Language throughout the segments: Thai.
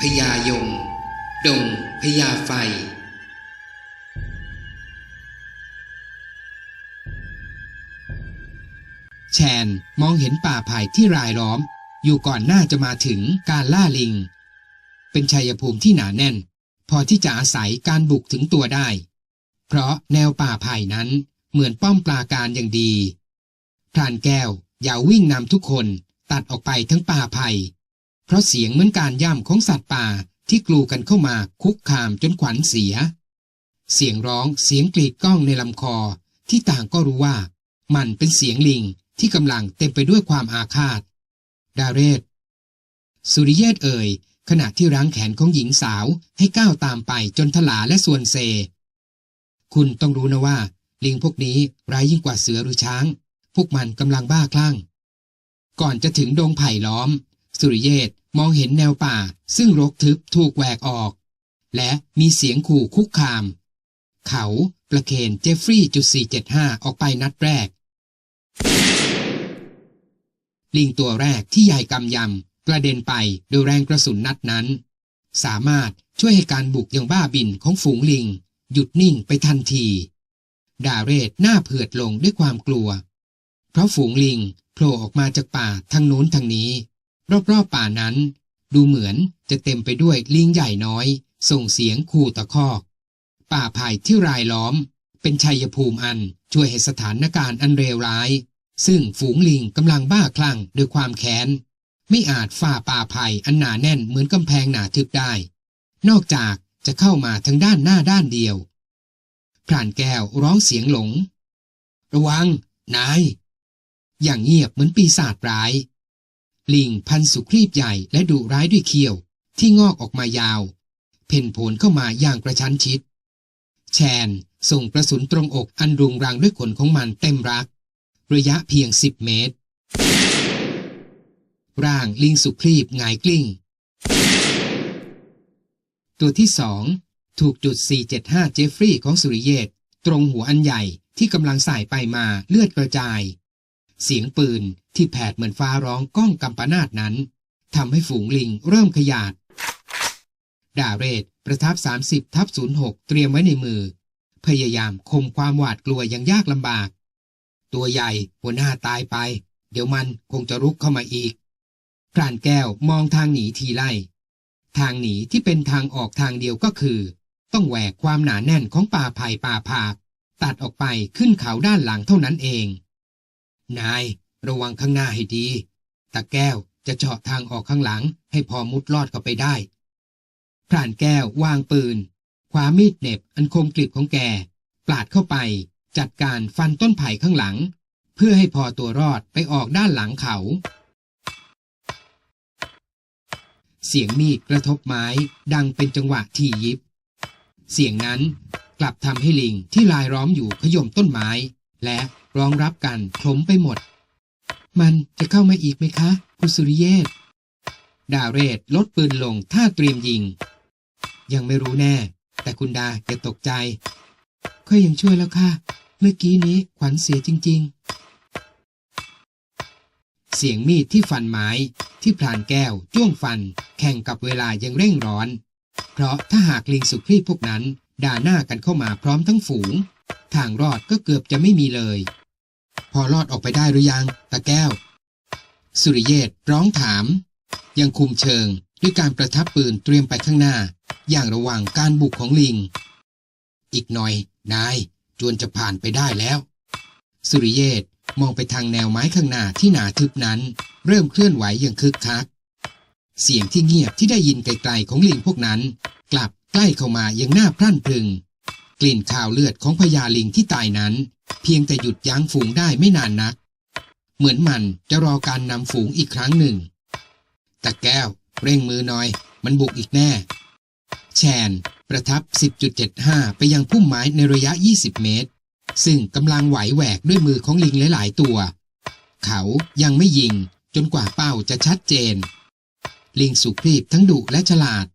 พญายม ดงพญาไฟ แชนมองเห็นป่าไผ่ที่รายล้อม อยู่ก่อนหน้าจะมาถึงการล่าลิง เป็นชัยภูมิที่หนาแน่น พอที่จะอาศัยการบุกถึงตัวได้ เพราะแนวป่าไผ่นั้นเหมือนป้อมปราการอย่างดีพรานแก้วอย่าวิ่งนำทุกคนตัดออกไปทั้งป่าไผ่ เพราะเสียงเหมือนการย่ำของสัตว์ป่าที่กลูกันเข้ามาคุกคามจนขวัญเสีย เสียงร้องเสียงกรีดก้องในลำคอที่ต่างก็รู้ว่า มันเป็นเสียงลิงที่กำลังเต็มไปด้วยความอาฆาต ดาเรศ สุริเยศเอ่ย ขณะที่รั้งแขนของหญิงสาวให้ก้าวตามไปจนทลาและส่วนเซ คุณต้องรู้นะว่า ลิงพวกนี้ร้ายยิ่งกว่าเสือหรือช้าง พวกมันกำลังบ้าคลั่ง ก่อนจะถึงดงไผ่ล้อม สุริเยศ มองเห็นแนวป่าซึ่งรกทึบถูกแหวกออก และมีเสียงขู่คุกคาม เขาประเคนเจฟฟรีย์จุด475 ออกไปนัดแรก ลิงตัวแรกที่ใหญ่กำยำกระเด็นไปโดยแรงกระสุนนัดนั้น สามารถช่วยให้การบุกอย่างบ้าบินของฝูงลิง หยุดนิ่งไปทันที ดาเรศหน้าเผือดลงด้วยความกลัว เพราะฝูงลิงโผล่ออกมาจากป่าทางโน้นทางนี้ รอบๆป่านั้น ดูเหมือนจะเต็มไปด้วยลิงใหญ่น้อย ส่งเสียงขู่ตะคอก ป่าไผ่ที่รายล้อม เป็นชัยภูมิอันช่วยให้สถานการณ์อันเลวร้าย ซึ่งฝูงลิงกำลังบ้าคลั่งด้วยความแค้น ไม่อาจฝ่าป่าไผ่อันหนาแน่นเหมือนกำแพงหนาทึบได้ นอกจากจะเข้ามาทางด้านหน้าด้านเดียวพรานแก้วร้องเสียงหลง ระวัง นาย อย่างเงียบเหมือนปีศาจร้าย ลิงพันสุครีบใหญ่และดุร้ายด้วยเขี้ยว ที่งอกออกมายาว เพ่นโผลเข้ามาอย่างกระชั้นชิด แชนส่งกระสุนตรงอกอันรุงรังด้วยขนของมันเต็มรัก ระยะเพียงสิบเมตร ร่างลิงสุครีบหงายกลิ้ง ตัวที่สองถูกจุด 475 เจฟฟรีย์ของสุริเยตตรงหัวอันใหญ่ที่กำลังสายไปมาเลือดกระจาย เสียงปืน ที่แผดเหมือนฟ้าร้องก้องกำปนาดนั้นทำให้ฝูงลิงเริ่มขยาด ดาเรศประทับ 30 ทับ 06 เตรียมไว้ในมือ พยายามคมความหวาดกลัวอย่างยากลำบาก ตัวใหญ่หัวหน้าตายไป เดี๋ยวมันคงจะรุกเข้ามาอีกพรานแก้วมองทางหนีทีไล่ ทางหนีที่เป็นทางออกทางเดียวก็คือ ต้องแหวกความหนาแน่นของป่าไผ่ป่าผาก ตัดออกไปขึ้นเขาด้านหลังเท่านั้นเอง นาย ระวังข้างหน้าให้ดี ตาแก้วจะเจาะทางออกข้างหลังให้พอมุดลอดเข้าไปได้พรานแก้ววางปืนคว้ามีดเน็บอันคมกริบของแก ปลาดเข้าไป จัดการฟันต้นไผ่ข้างหลัง เพื่อให้พอตัวรอดไปออกด้านหลังเขา เสียงมีดกระทบไม้ดังเป็นจังหวะที่ยิบ เสียงนั้นกลับทำให้ลิงที่ลายล้อมอยู่ขย่มต้นไม้ และร้องรับกันคล้มไปหมด มันจะเข้ามาอีกไหมคะ คุณสุริเยศดาเรศลดปืนลงท่าเตรียมยิง ยังไม่รู้แน่ แต่คุณดาอย่าตกใจค่อยยังช่วยแล้วค่ะ เมื่อกี้นี้ขวัญเสียจริง ๆ เสียงมีดที่ฟันไม้ที่พลานแก้วจ้วงฟัน แข่งกับเวลายังเร่งร้อน เพราะถ้าหากลิงสุครีพพวกนั้น ด่าหน้ากันเข้ามาพร้อมทั้งฝูง ทางรอดก็เกือบจะไม่มีเลย อรอดออกไปได้หรือยังตาแก้ว สุริเยศร้องถาม ยังคุมเชิงด้วยการประทับปืนเตรียมไปข้างหน้า อย่างระวังการบุกของลิง อีกหน่อย นาย จวนจะผ่านไปได้แล้ว สุริเยศมองไปทางแนวไม้ข้างหน้าที่หนาทึบนั้น เริ่มเคลื่อนไหวอย่างคึกคัก เสียงที่เงียบที่ได้ยินไกลๆของลิงพวกนั้น กลับใกล้เข้ามาอย่างน่าพรั่นพรึง กลิ่นข่าวเลือดของพญาลิงที่ตายนั้น เพียงแต่หยุดยั้งฝูงได้ไม่นานนัก เหมือนมันจะรอการนำฝูงอีกครั้งหนึ่งตะแก้ว เร่งมือหน่อย มันบุกอีกแน่ แชน ประทับ 10.75 ไปยังพุ่มไม้ในระยะ 20 เมตร ซึ่งกำลังไหวแหวกด้วยมือของลิงหลาย ๆ ตัว เขายังไม่ยิงจนกว่าเป้าจะชัดเจน ลิงสุครีบทั้งดุและฉลาด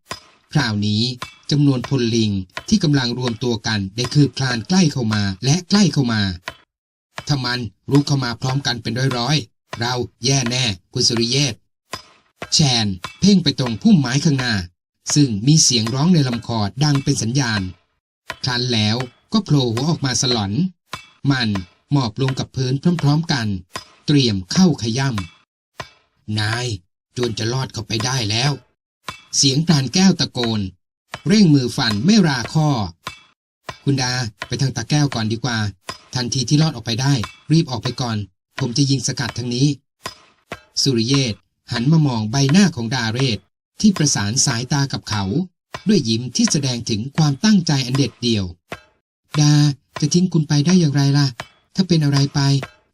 คราวนี้ จำนวนพลลิงที่กำลังรวมตัวกันได้คืบคลานใกล้เข้ามาและใกล้เข้ามาถ้ามันรุกเข้ามาพร้อมกันเป็นร้อยๆ เราแย่แน่ คุณสุริเยศแชน เพ่งไปตรงพุ่มไม้ข้างหน้า ซึ่งมีเสียงร้องในลำคอดังเป็นสัญญาณครั้นแล้วก็โผล่หัวออกมาสลอน มันหมอบลงกับพื้นพร้อมๆกัน เตรียมเข้าขย่ำนายจวนจะรอดเข้าไปได้แล้ว เสียงปรานแก้วตะโกน เร่งมือฟันไม่ราข้อ คุณดาไปทางตาแก้วก่อนดีกว่า ทันทีที่รอดออกไปได้ รีบออกไปก่อน ผมจะยิงสกัดทางนี้ สุริเยศหันมามองใบหน้าของดาเรศ ที่ประสานสายตากับเขา ด้วยยิ้มที่แสดงถึงความตั้งใจอันเด็ดเดี่ยว ดาจะทิ้งคุณไปได้อย่างไรล่ะ ถ้าเป็นอะไรไป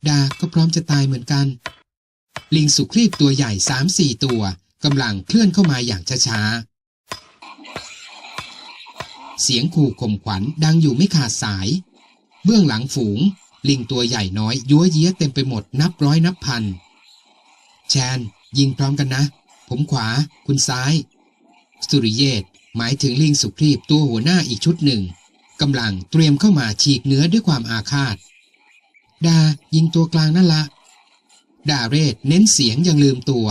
ดาก็พร้อมจะตายเหมือนกัน ลิงสุครีบตัวใหญ่สามสี่ตัวกำลังเคลื่อนเข้ามาอย่างช้าๆ เสียงขู่ข่มขวัญดังอยู่ไม่ขาดสาย เบื้องหลังฝูง ลิงตัวใหญ่น้อย ยัวเยี้ยเต็มไปหมดนับร้อยนับพัน แชน ยิงพร้อมกันนะ ผมขวา คุณซ้าย สุริเยศหมายถึงลิงสุครีบตัวหัวหน้าอีกชุดหนึ่งกำลังเตรียมเข้ามาฉีกเนื้อด้วยความอาฆาต ดายิงตัวกลางนั่นละ ดาเรศเน้นเสียงยังลืมตัว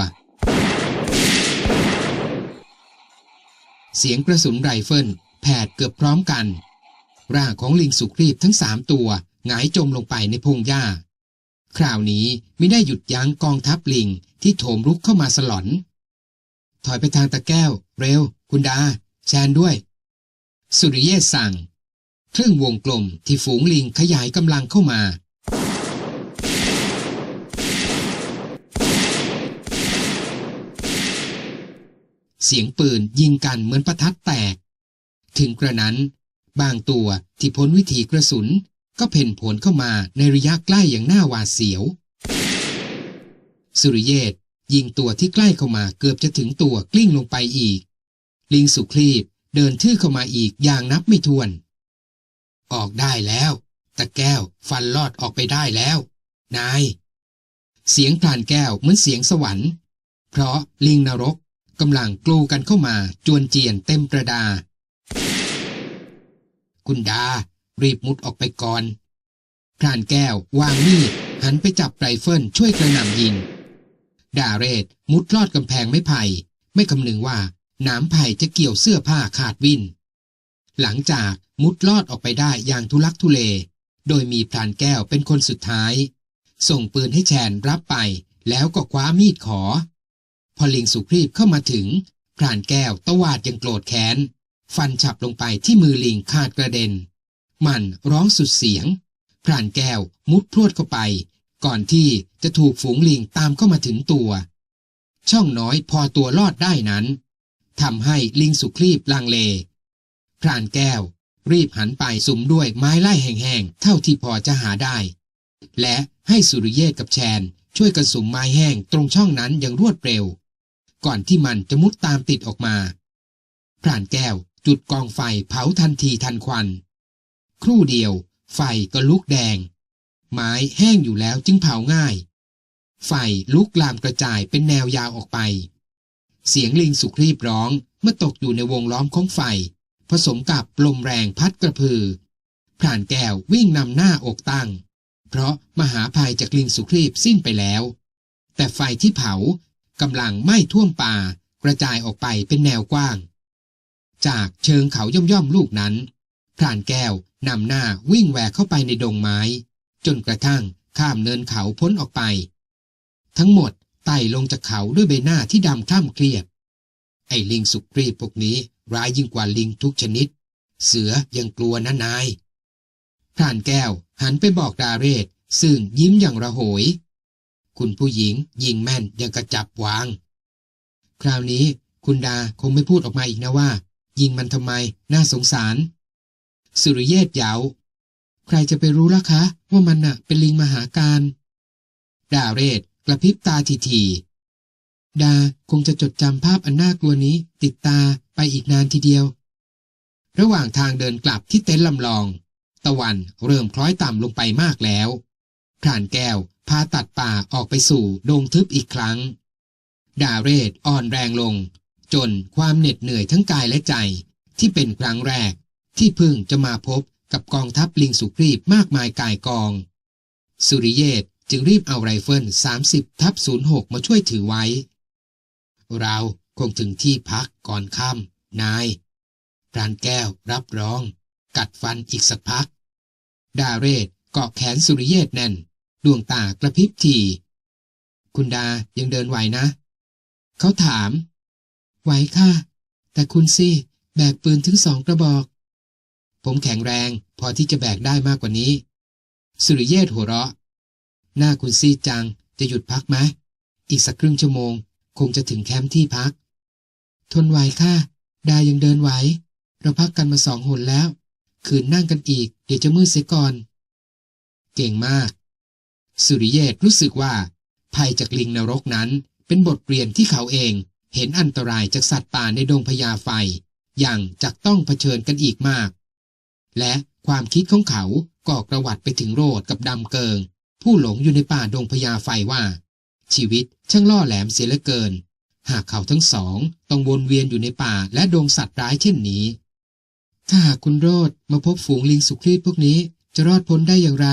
เสียงกระสุนไรเฟิล ดเกือบพร้อมกัน ร่างของลิงสุครีบทั้งสามตัวหงายจมลงไปในพงหญ้า คราวนี้ไม่ได้หยุดยั้งกองทัพลิงที่โถมรุกเข้ามาสลอน ถอยไปทางตะแก้ว เร็ว คุณดา แชนด้วย สุริเยศสั่ง ครึ่งวงกลมที่ฝูงลิงขยายกำลังเข้ามาเสียงปืนยิงกันเหมือนประทัดแตก ถึงกระนั้น บางตัวที่พ้นวิถีกระสุน ก็เพ่นผลเข้ามาในระยะใกล้อย่างน่าหวาดเสียว สุริเยศยิงตัวที่ใกล้เข้ามาเกือบจะถึงตัวกลิ้งลงไปอีก ลิงสุครีบเดินทื่อเข้ามาอีกอย่างนับไม่ถ้วน ออกได้แล้ว ตะแก้วฟันลอดออกไปได้แล้ว นาย เสียงพลานแก้วเหมือนเสียงสวรรค์ เพราะลิงนรกกำลังกลูกันเข้ามาจวนเจียนเต็มประดา คุณดา รีบมุดออกไปก่อนพรานแก้ววางมีดหันไปจับไรเฟิลช่วยกระหน่ำยิง ดาเรศมุดลอดกำแพงไม้ไผ่ ไม่คำนึงว่าหนามไผ่จะเกี่ยวเสื้อผ้าขาดวิน หลังจากมุดลอดออกไปได้อย่างทุลักทุเล โดยมีพรานแก้วเป็นคนสุดท้าย ส่งปืนให้แชนรับไปแล้วก็คว้ามีดขอ พอลิงสุครีบเข้ามาถึงพรานแก้วตวาดยังโกรธแค้น ฟันฉับลงไปที่มือลิงขาดกระเด็น มันร้องสุดเสียง พรานแก้วมุดพรวดเข้าไป ก่อนที่จะถูกฝูงลิงตามเข้ามาถึงตัว ช่องน้อยพอตัวรอดได้นั้นทำให้ลิงสุครีบลังเล พรานแก้วรีบหันไปสุมด้วยไม้ไล่แห้งๆ เท่าที่พอจะหาได้ และให้สุริเยศกับแชนช่วยกันสุมไม้แห้งตรงช่องนั้นอย่างรวดเร็ว ก่อนที่มันจะมุดตามติดออกมา พรานแก้ว จุดกองไฟเผาทันทีทันควัน ครู่เดียว ไฟก็ลุกแดง ไม้แห้งอยู่แล้วจึงเผาง่าย ไฟลุกลามกระจายเป็นแนวยาวออกไป เสียงลิงสุครีบร้องเมื่อตกอยู่ในวงล้อมของไฟ ผสมกับลมแรงพัดกระพือพรานแก้ววิ่งนำหน้าอกตั้ง เพราะมหาภัยจากลิงสุครีบสิ้นไปแล้ว แต่ไฟที่เผากำลังไหม้ท่วมป่ากระจายออกไปเป็นแนวกว้าง จากเชิงเขาย่อมย่อมลูกนั้น พรานแก้วนำหน้าวิ่งแหวกเข้าไปในดงไม้ จนกระทั่งข้ามเนินเขาพ้นออกไป ทั้งหมดไต่ลงจากเขาด้วยใบหน้าที่ดำคล่ำเครียด ไอ้ลิงสุกรีบพวกนี้ร้ายยิ่งกว่าลิงทุกชนิด เสือยังกลัวนะนายพรานแก้วหันไปบอกดาเรศซึ่งยิ้มอย่างระโหย คุณผู้หญิงยิงแม่นยังกระจับวาง คราวนี้คุณดาคงไม่พูดออกมาอีกนะว่า ยิงมันทำไม น่าสงสาร สุริเยศเยาใครจะไปรู้ล่ะคะ ว่ามันน่ะ เป็นลิงมหาการ ดาเรศกระพริบตาทีๆดาคงจะจดจำภาพอันน่ากลัวนี้ ติดตาไปอีกนานทีเดียว ระหว่างทางเดินกลับที่เต็นท์ลำลอง ตะวันเริ่มคล้อยต่ำลงไปมากแล้วพรานแก้วพาตัดป่าออกไปสู่ดงทึบอีกครั้ง ดาเรศอ่อนแรงลง จนความเหน็ดเหนื่อยทั้งกายและใจ ที่เป็นครั้งแรก ที่พึ่งจะมาพบกับกองทัพลิงสุครีบมากมายกายกอง สุริเยศจึงรีบเอาไรเฟิล 30 ทับ 06 มาช่วยถือไว้ เราคงถึงที่พักก่อนค่ำนายพรานแก้วรับรอง กัดฟันอีกสักพัก ดาเรศเกาะแขนสุริเยศแน่น ดวงตากระพริบที คุณดายังเดินไหวนะ เขาถาม ไหวค่ะ แต่คุณสิแบกปืนถึงสองกระบอก ผมแข็งแรงพอที่จะแบกได้มากกว่านี้ สุริเยศหัวเราะ หน้าคุณซีดจังจะหยุดพักไหมอีกสักครึ่งชั่วโมง คงจะถึงแคมป์ที่พัก ทนไหวค่ะ ดายังเดินไหว เราพักกันมาสองหนแล้ว คืนนั่งกันอีก เดี๋ยวจะมืดเสียก่อน เก่งมาก สุริเยศรู้สึกว่าภัยจากลิงนรกนั้นเป็นบทเรียนที่เขาเอง เห็นอันตรายจากสัตว์ป่าในดงพญาไฟ อย่างจักต้องเผชิญกันอีกมาก และความคิดของเขาก็กระวัดไปถึงโรดกับดำเกิง ผู้หลงอยู่ในป่าดงพญาไฟว่า ชีวิตช่างล่อแหลมเสียเหลือเกิน หากเขาทั้งสองต้องวนเวียนอยู่ในป่าและดงสัตว์ร้ายเช่นนี้ ถ้าหากคุณโรดมาพบฝูงลิงสุครีพวกนี้จะรอดพ้นได้อย่างไร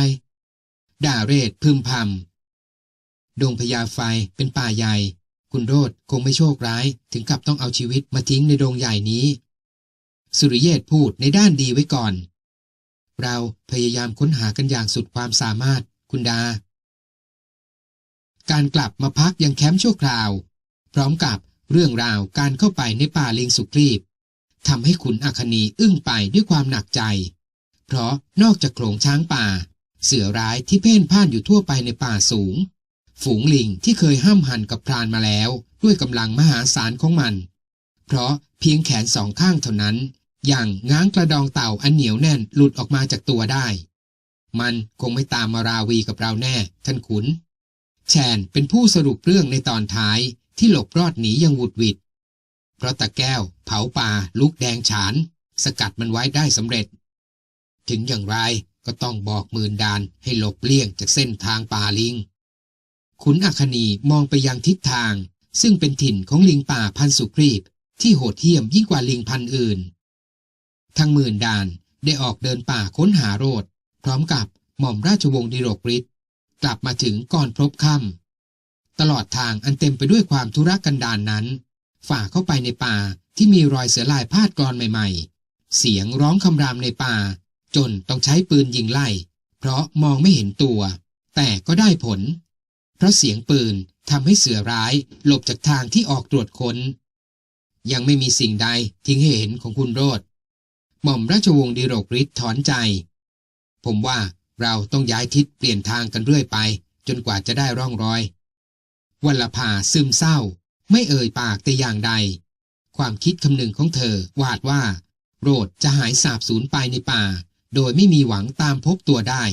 ด่าเรศพึมพำดงพญาไฟเป็นป่าใหญ่ คุณโรดคงไม่โชคร้าย ถึงกับต้องเอาชีวิตมาทิ้งในโดงใหญ่นี้ สุริเยศพูดในด้านดีไว้ก่อน เราพยายามค้นหากันอย่างสุดความสามารถคุณดา การกลับมาพักยังแคมป์ชั่วคราว พร้อมกับเรื่องราวการเข้าไปในป่าลิงสุกรีบทำให้ขุนอัคนีอึ้งไปด้วยความหนักใจ เพราะนอกจากโขลงช้างป่า เสือร้ายที่เพ่นพ่านอยู่ทั่วไปในป่าสูง ฝูงลิงที่เคยห้ามหันกับพรานมาแล้ว ด้วยกำลังมหาศาลของมัน เพราะเพียงแขนสองข้างเท่านั้น อย่างง้างกระดองเต่าอันเหนียวแน่นหลุดออกมาจากตัวได้ มันคงไม่ตามมาราวีกับเราแน่ ท่านขุน แชนเป็นผู้สรุปเรื่องในตอนท้ายที่หลบรอดหนียังหวุดหวิด เพราะตะแก้ว เผาป่าลุกแดงฉาน สกัดมันไว้ได้สำเร็จ ถึงอย่างไรก็ต้องบอกหมื่นดานให้หลบเลี่ยงจากเส้นทางป่าลิง ขุนอัคนีมองไปยังทิศทาง ซึ่งเป็นถิ่นของลิงป่าพันสุครีบที่โหดเหี้ยมยิ่งกว่าลิงพันอื่น ทั้งหมื่นดานได้ออกเดินป่าค้นหาโรด พร้อมกับหม่อมราชวงศ์ดิโรกฤทธิ์กลับมาถึงก่อนพบค่ำตลอดทางอันเต็มไปด้วยความทุรกันดารนนั้น ฝ่าเข้าไปในป่าที่มีรอยเสือลายพาดกรอนใหม่ ๆ เสียงร้องคำรามในป่า จนต้องใช้ปืนยิงไล่ เพราะมองไม่เห็นตัว แต่ก็ได้ผล เพราะเสียงปืนทำให้เสือร้ายหลบจากทางที่ออกตรวจค้น ยังไม่มีสิ่งใดทิ้งให้เห็นของคุณโรดหม่อมราชวงศ์ดิโรกฤทธิ์ถอนใจ ผมว่าเราต้องย้ายทิศเปลี่ยนทางกันเรื่อยไป จนกว่าจะได้ร่องรอยวัลภาซึมเศร้า ไม่เอ่ยปากแต่อย่างใด ความคิดคำหนึ่งของเธอวาดว่า โรดจะหายสาบสูญไปในป่า โดยไม่มีหวังตามพบตัวได้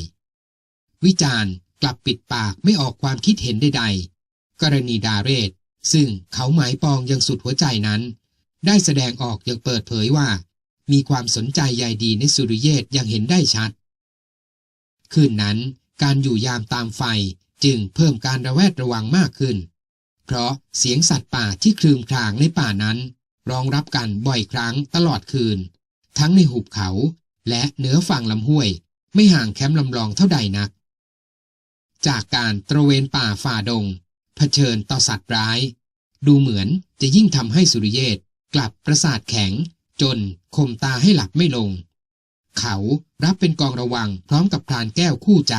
วิจารณ์ กลับปิดปากไม่ออกความคิดเห็นใดๆ กรณีดาเรศ ซึ่งเขาหมายปองยังสุดหัวใจนั้น ได้แสดงออกอย่างเปิดเผยว่า มีความสนใจใยดีในสุริเยศอย่างเห็นได้ชัด คืนนั้นการอยู่ยามตามไฟจึงเพิ่มการระแวดระวังมากขึ้น เพราะเสียงสัตว์ป่าที่คลืมคลางในป่านั้น รองรับกันบ่อยครั้งตลอดคืน ทั้งในหุบเขาและเหนือฝั่งลำห้วย ไม่ห่างแคมป์ลำลองเท่าใดนัก จากการตระเวนป่าฝ่าดง เผชิญต่อสัตว์ร้าย ดูเหมือนจะยิ่งทำให้สุริเยศกลับประสาทแข็ง จนคมตาให้หลับไม่ลง เขารับเป็นกองระวังพร้อมกับพรานแก้วคู่ใจ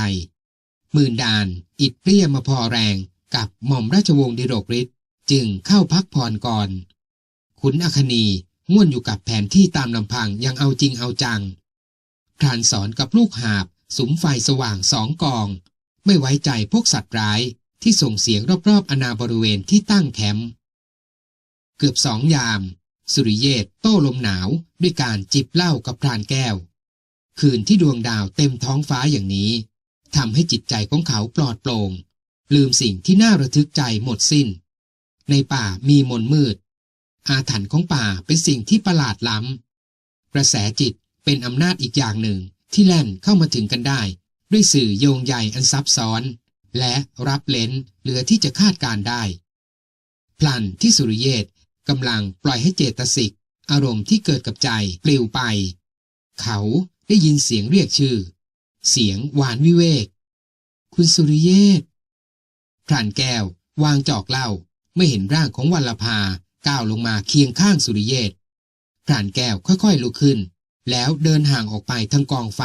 หมื่นดานอิดเปรี้ยมาพอแรงกับหม่อมราชวงศ์ดิโรกฤทธิ์จึงเข้าพักผ่อนก่อนขุนอคนีง่วนอยู่กับแผนที่ตามลำพังยังเอาจริงเอาจังพรานสอนกับลูกหาบสุมไฟสว่างสองกอง ไม่ไว้ใจพวกสัตว์ร้ายที่ส่งเสียงรอบๆอนาบริเวณที่ตั้งแคมป์เกือบสองยาม สุริเยศโต้ลมหนาวด้วยการจิบเหล้ากับพรานแก้ว คืนที่ดวงดาวเต็มท้องฟ้าอย่างนี้ทำให้จิตใจของเขาปลอดโปร่ง ลืมสิ่งที่น่าระทึกใจหมดสิ้น ในป่ามีมนมืด อาถรรพ์ของป่าเป็นสิ่งที่ประหลาดล้ำกระแสจิตเป็นอำนาจอีกอย่างหนึ่งที่แล่นเข้ามาถึงกันได้ ด้วยสื่อโยงใยอันซับซ้อน และรับเลนเหลือที่จะคาดการได้ พลันที่สุริเยศกำลังปล่อยให้เจตสิก อารมณ์ที่เกิดกับใจปลิวไป เขาได้ยินเสียงเรียกชื่อ เสียงหวานวิเวก คุณสุริเยศพรานแก้ววางจอกเหล้าไม่เห็นร่างของวัลภาก้าวลงมาเคียงข้างสุริเยศพรานแก้วค่อยๆลุกขึ้น แล้วเดินห่างออกไปทางกองไฟ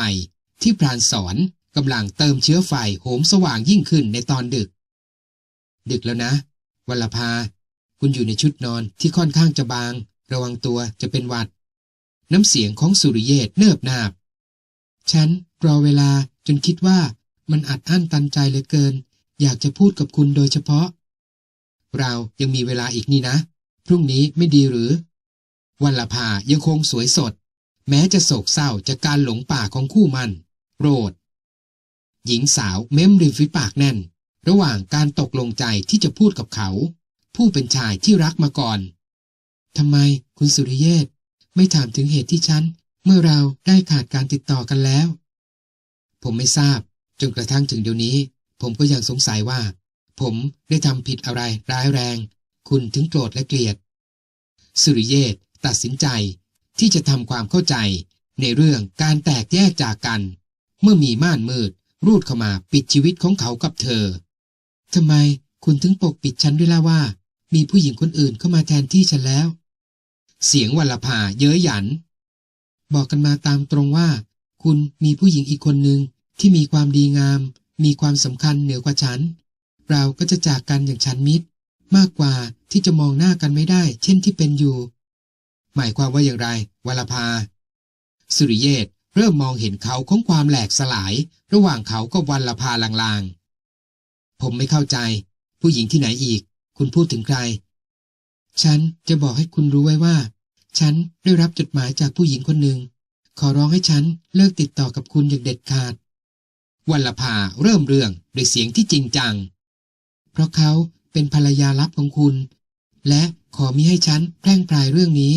ที่พรานสอน กำลังเติมเชื้อไฟโหมสว่างยิ่งขึ้นในตอนดึก ดึกแล้วนะวัลภา คุณอยู่ในชุดนอนที่ค่อนข้างจะบาง ระวังตัวจะเป็นหวัด น้ำเสียงของสุริเยศเนิบนาบ ฉันรอเวลาจนคิดว่ามันอัดอั้นตันใจเหลือเกิน อยากจะพูดกับคุณโดยเฉพาะ เรายังมีเวลาอีกนี่นะ พรุ่งนี้ไม่ดีหรือ วัลภายังคงสวยสด แม้จะโศกเศร้าจากการหลงป่าของคู่มันโรด หญิงสาวเม้มริมฝีปากแน่น ระหว่างการตกลงใจที่จะพูดกับเขา ผู้เป็นชายที่รักมาก่อนทำไมคุณสุริเยศไม่ถามถึงเหตุที่ฉัน เมื่อเราได้ขาดการติดต่อกันแล้ว ผมไม่ทราบ จนกระทั่งถึงเดี๋ยวนี้ ผมก็ยังสงสัยว่า ผมได้ทำผิดอะไรร้ายแรง คุณถึงโกรธและเกลียด สุริเยศตัดสินใจที่จะทำความเข้าใจในเรื่องการแตกแยกจากกัน เมื่อมีม่านมืด รูดเข้ามาปิดชีวิตของเขากับเธอทำไมคุณถึงปกปิดฉันด้วยล่ะว่า มีผู้หญิงคนอื่นเข้ามาแทนที่ฉันแล้ว เสียงวัลภาเย้ยหยัน บอกกันมาตามตรงว่า คุณมีผู้หญิงอีกคนหนึ่งที่มีความดีงาม มีความสำคัญเหนือกว่าฉัน เราก็จะจากกันอย่างฉันมิตร มากกว่าที่จะมองหน้ากันไม่ได้ เช่นที่เป็นอยู่ หมายความว่าอย่างไรวัลภาสุริเยศ เริ่มมองเห็นเขาของความแหลกสลาย ระหว่างเขากับวันลภาลางๆ ผมไม่เข้าใจ ผู้หญิงที่ไหนอีก คุณพูดถึงใคร ฉันจะบอกให้คุณรู้ไว้ว่า ฉันได้รับจดหมายจากผู้หญิงคนหนึ่ง ขอร้องให้ฉันเลิกติดต่อกับคุณอย่างเด็ดขาด วันลภาเริ่มเรื่องด้วยเสียงที่จริงจัง เพราะเขาเป็นภรรยาลับของคุณ และขอมิให้ฉันแพร่งพรายเรื่องนี้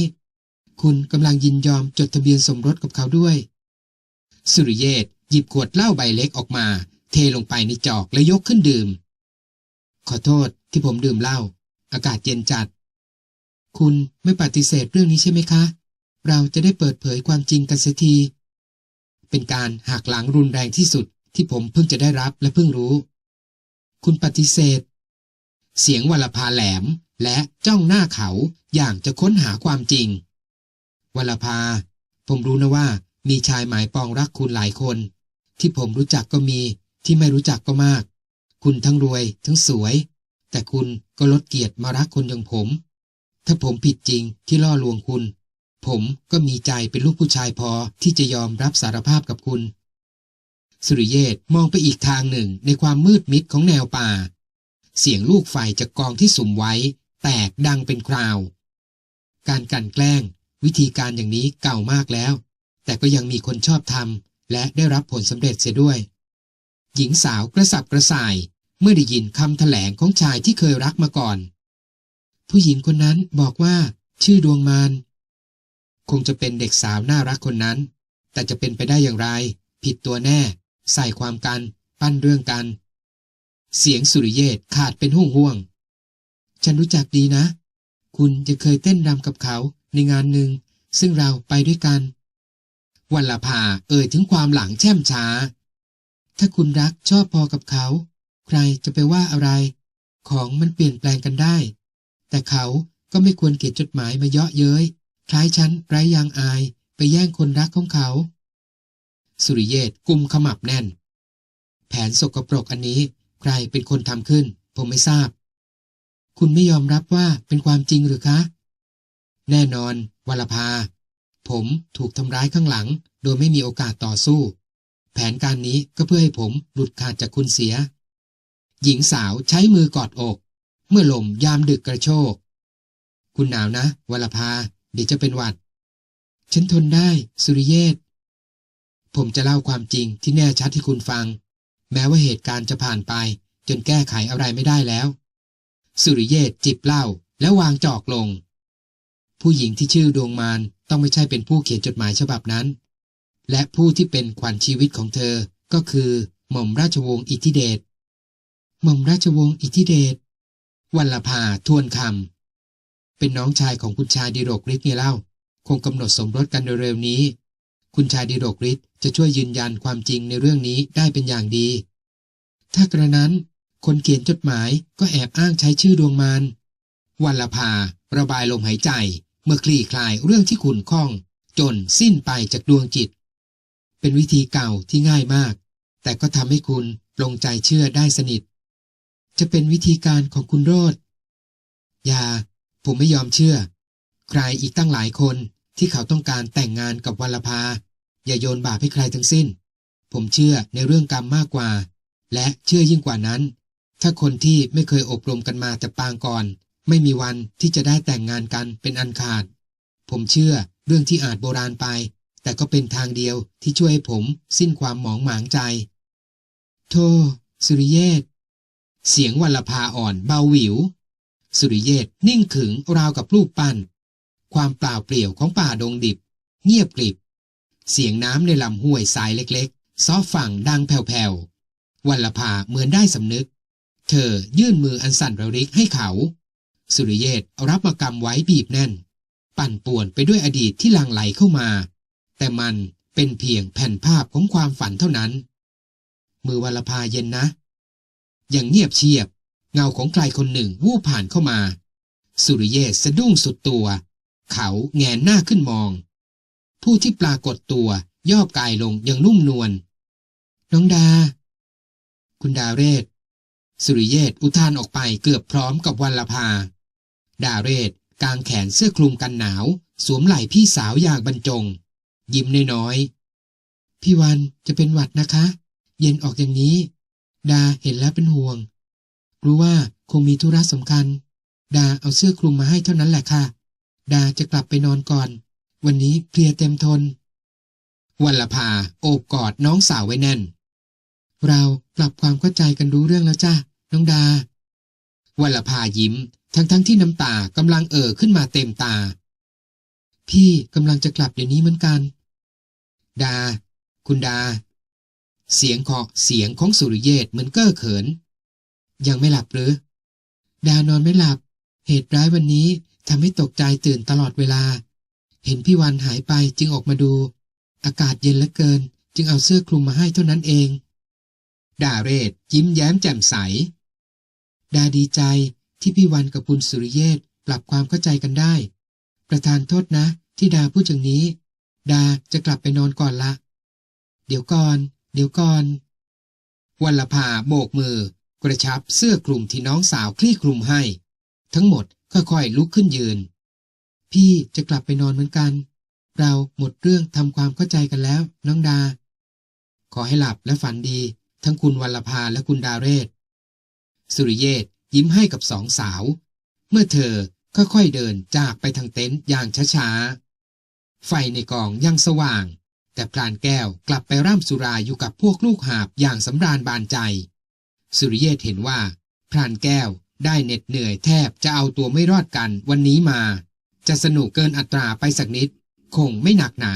คุณกำลังยินยอมจดทะเบียนสมรสกับเขาด้วย สุริเยศหยิบขวดเหล้าใบเล็กออกมา เทลงไปในจอกและยกขึ้นดื่ม ขอโทษที่ผมดื่มเหล้าอากาศเย็นจัด คุณไม่ปฏิเสธเรื่องนี้ใช่ไหมคะ เราจะได้เปิดเผยความจริงกันเสียที เป็นการหักหลังรุนแรงที่สุดที่ผมเพิ่งจะได้รับและเพิ่งรู้ คุณปฏิเสธ เสียงวัลภาแหลมและจ้องหน้าเขาอย่างจะค้นหาความจริงวัลภา ผมรู้นะว่า มีชายหมายปองรักคุณหลายคน ที่ผมรู้จักก็มี ที่ไม่รู้จักก็มาก คุณทั้งรวยทั้งสวย แต่คุณก็ลดเกียรติมารักคนอย่างผม ถ้าผมผิดจริงที่ล่อลวงคุณ ผมก็มีใจเป็นลูกผู้ชายพอที่จะยอมรับสารภาพกับคุณ สุริเยศมองไปอีกทางหนึ่งในความมืดมิดของแนวป่า เสียงลูกไฟจากกองที่สุมไว้ แตกดังเป็นคราว การกันแกล้ง วิธีการอย่างนี้เก่ามากแล้ว แต่ก็ยังมีคนชอบทำและได้รับผลสำเร็จเสียด้วย หญิงสาวกระสับกระส่าย เมื่อได้ยินคำแถลงของชายที่เคยรักมาก่อน ผู้หญิงคนนั้นบอกว่า ชื่อดวงมารคงจะเป็นเด็กสาวน่ารักคนนั้น แต่จะเป็นไปได้อย่างไร ผิดตัวแน่ ใส่ความกัน ปั้นเรื่องกัน เสียงสุริเยศขาดเป็นห่วงห่วงฉันรู้จักดีนะ คุณจะเคยเต้นรำกับเขาในงานหนึ่ง ซึ่งเราไปด้วยกัน วัลภาเอ่ยถึงความหลังแช่มช้า ถ้าคุณรักชอบพอกับเขา ใครจะไปว่าอะไร ของมันเปลี่ยนแปลงกันได้ แต่เขาก็ไม่ควรเขียนจดหมายมาเยาะเย้ยคล้ายฉันไร้ยางอายไปแย่งคนรักของเขา สุริเยศกุมขมับแน่น แผนสกปรกอันนี้ ใครเป็นคนทำขึ้น ผมไม่ทราบ คุณไม่ยอมรับว่าเป็นความจริงหรือคะ แน่นอนวัลภา ผมถูกทำร้ายข้างหลัง โดยไม่มีโอกาสต่อสู้ แผนการนี้ก็เพื่อให้ผมหลุดขาดจากคุณเสีย หญิงสาวใช้มือกอดอก เมื่อลมยามดึกกระโชก คุณหนาวนะวัลภา เดี๋ยวจะเป็นหวัด ฉันทนได้สุริเยศ ผมจะเล่าความจริงที่แน่ชัดให้คุณฟัง แม้ว่าเหตุการณ์จะผ่านไป จนแก้ไขอะไรไม่ได้แล้ว สุริเยศจิบเหล้าแล้ววางจอกลง ผู้หญิงที่ชื่อดวงมาร ต้องไม่ใช่เป็นผู้เขียนจดหมายฉบับนั้น และผู้ที่เป็นขวัญชีวิตของเธอก็คือ หม่อมราชวงศ์อิทธิเดชหม่อมราชวงศ์อิทธิเดชวัลภาทวนคำเป็นน้องชายของคุณชายดิโรกฤทธิ์ไงเล่า คงกำหนดสมรสกันเร็วๆนี้ คุณชายดิโรกฤทธิ์จะช่วยยืนยันความจริงในเรื่องนี้ได้เป็นอย่างดี ถ้ากระนั้น คนเขียนจดหมายก็แอบอ้างใช้ชื่อดวงมารวัลภาระบายลมหายใจ เมื่อคลี่คลายเรื่องที่ขุนข้อง จนสิ้นไปจากดวงจิต เป็นวิธีเก่าที่ง่ายมาก แต่ก็ทำให้คุณปลงใจเชื่อได้สนิท จะเป็นวิธีการของคุณโรดอย่า ผมไม่ยอมเชื่อ ใครอีกตั้งหลายคนที่เขาต้องการแต่งงานกับวัลภา อย่าโยนบาปให้ใครทั้งสิ้น ผมเชื่อในเรื่องกรรมมากกว่า และเชื่อยิ่งกว่านั้น ถ้าคนที่ไม่เคยอบรมกันมาแต่ปางก่อน ไม่มีวันที่จะได้แต่งงานกันเป็นอันขาด ผมเชื่อเรื่องที่อาจโบราณไป แต่ก็เป็นทางเดียวที่ช่วยให้ผมสิ้นความหมองหมางใจโธ่สุริเยศ เสียงวัลภาอ่อนเบาหวิว สุริเยศนิ่งขึงราวกับรูปปั้น ความเปล่าเปลี่ยวของป่าดงดิบ เงียบกริบ เสียงน้ำในลำห้วยสายเล็กๆ ซอฝั่งดังแผ่วๆวัลภาเหมือนได้สำนึก เธอยื่นมืออันสั่นระริกให้เขา สุริเยศรับมากำไว้บีบแน่น ปั่นป่วนไปด้วยอดีตที่ลังไหลเข้ามา แต่มันเป็นเพียงแผ่นภาพของความฝันเท่านั้น มือวัลภาเย็นนะ อย่างเงียบเชียบ เงาของใครคนหนึ่งวูบผ่านเข้ามา สุริเยศสะดุ้งสุดตัว เขาแงนหน้าขึ้นมอง ผู้ที่ปรากฏตัวย่อบกายลงอย่างนุ่มนวลน้องดา คุณดาเรศ สุริเยศอุทานออกไปเกือบพร้อมกับวัลภา ดาเรศกางแขนเสื้อคลุมกันหนาว สวมไหล่พี่สาวอย่างบรรจง ยิ้มน้อยๆพี่วันจะเป็นหวัดนะคะ เย็นออกอย่างนี้ ดาเห็นแล้วเป็นห่วง รู้ว่าคงมีธุระสำคัญ ดาเอาเสื้อคลุมมาให้เท่านั้นแหละค่ะ ดาจะกลับไปนอนก่อน วันนี้เพลียเต็มทนวัลภาโอบกอดน้องสาวไว้แน่น เราปรับความเข้าใจกันรู้เรื่องแล้วจ้าน้องดาวัลภายิ้ม ทั้งทั้งๆที่น้ำตากำลังเอ่อขึ้นมาเต็มตา พี่กำลังจะกลับเดี๋ยวนี้เหมือนกัน ดา คุณดา เสียงเคาะเสียงของสุริเยศเหมือนเก้อเขิน ยังไม่หลับหรือ ดานอนไม่หลับ เหตุร้ายวันนี้ทำให้ตกใจตื่นตลอดเวลา เห็นพี่วันหายไปจึงออกมาดู อากาศเย็นเหลือเกิน จึงเอาเสื้อคลุมมาให้เท่านั้นเอง ดาเรศยิ้มแย้มแจ่มใส ดาดีใจ ที่พี่วันกับคุณสุริเยศปรับความเข้าใจกันได้ ประธานโทษนะที่ดาพูดอย่างนี้ ดาจะกลับไปนอนก่อนละ เดี๋ยวก่อน เดี๋ยวก่อนวัลภาโบกมือ กระชับเสื้อคลุมที่น้องสาวคลี่คลุมให้ ทั้งหมดค่อยๆลุกขึ้นยืน พี่จะกลับไปนอนเหมือนกัน เราหมดเรื่องทำความเข้าใจกันแล้ว น้องดา ขอให้หลับและฝันดี ทั้งคุณวัลภาและคุณดาเรศ สุริเยศ ยิ้มให้กับสองสาว เมื่อเธอค่อยๆเดินจากไปทางเต็นท์อย่างช้าๆ ไฟในกองยังสว่าง แต่พลานแก้วกลับไปร่ำสุราอยู่กับพวกลูกหาบอย่างสำราญบานใจ สุริเยศเห็นว่า พรานแก้วได้เหน็ดเหนื่อยแทบจะเอาตัวไม่รอดกันวันนี้มา จะสนุกเกินอัตราไปสักนิด คงไม่หนักหนา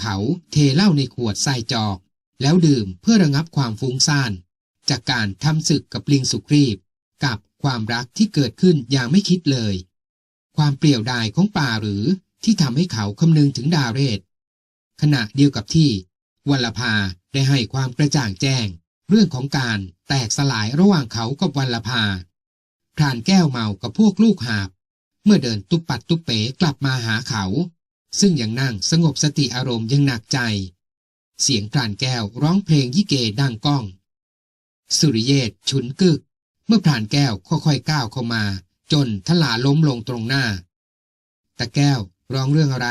เขาเทเหล้าในขวดใส่จอก แล้วดื่มเพื่อระงับความฟุ้งซ่าน จากการทำศึกกับลิงสุครีบ กับความรักที่เกิดขึ้นอย่างไม่คิดเลย ความเปลี่ยวดายของป่าหรือที่ทำให้เขาคำนึงถึงดาเรศ ขณะเดียวกับที่วัลภาได้ให้ความกระจ่างแจ้ง เรื่องของการแตกสลายระหว่างเขากับวัลภาพรานแก้วเมากับพวกลูกหาบ เมื่อเดินตุบปัดตุบเป๋กลับมาหาเขา ซึ่งยังนั่งสงบสติอารมณ์ยังหนักใจ เสียงพรานแก้วร้องเพลงยิเกดังก้อง สุริเยศฉุนกึก มื่อพรานแก้วค่อยๆก้าวเข้ามา จนทลาล้มลงตรงหน้าตะแก้วร้องเรื่องอะไร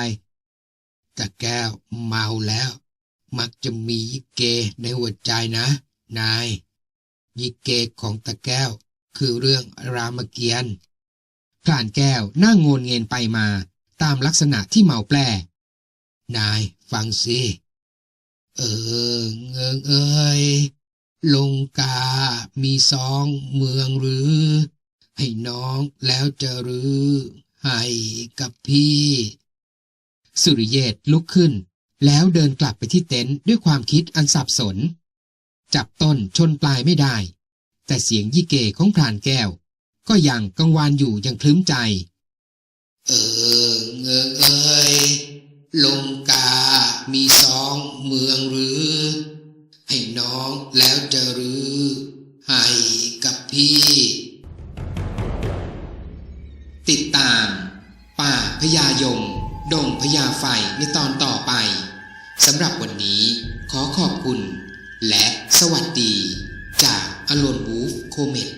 ตะแก้วเมาแล้ว มักจะมียิเกในหัวใจนะ นาย ยิเกของตะแก้ว คือเรื่องรามเกียรติ์พรานแก้วนั่งโงนเงินไปมา ตามลักษณะที่เมาแปลนายฟังสิเออเงงเอ้ย ลงกา มีสองเมืองหรือ ให้น้องแล้วจะรือให้กับพี่ สุริเยศลุกขึ้น แล้วเดินกลับไปที่เต็นท์ด้วยความคิดอันสับสน จับต้นชนปลายไม่ได้ แต่เสียงยี่เกของพรานแก้ว ก็ยังกังวานอยู่ยังคลึ้มใจ เออเงงเอ้ยลง น้องแล้วจะรือให้กับพี่ ติดตาม ป่าพญายม ดงพญาไฟในตอนต่อไปสำหรับวันนี้ขอขอบคุณ และสวัสดีจากอลอนวูฟโคเมต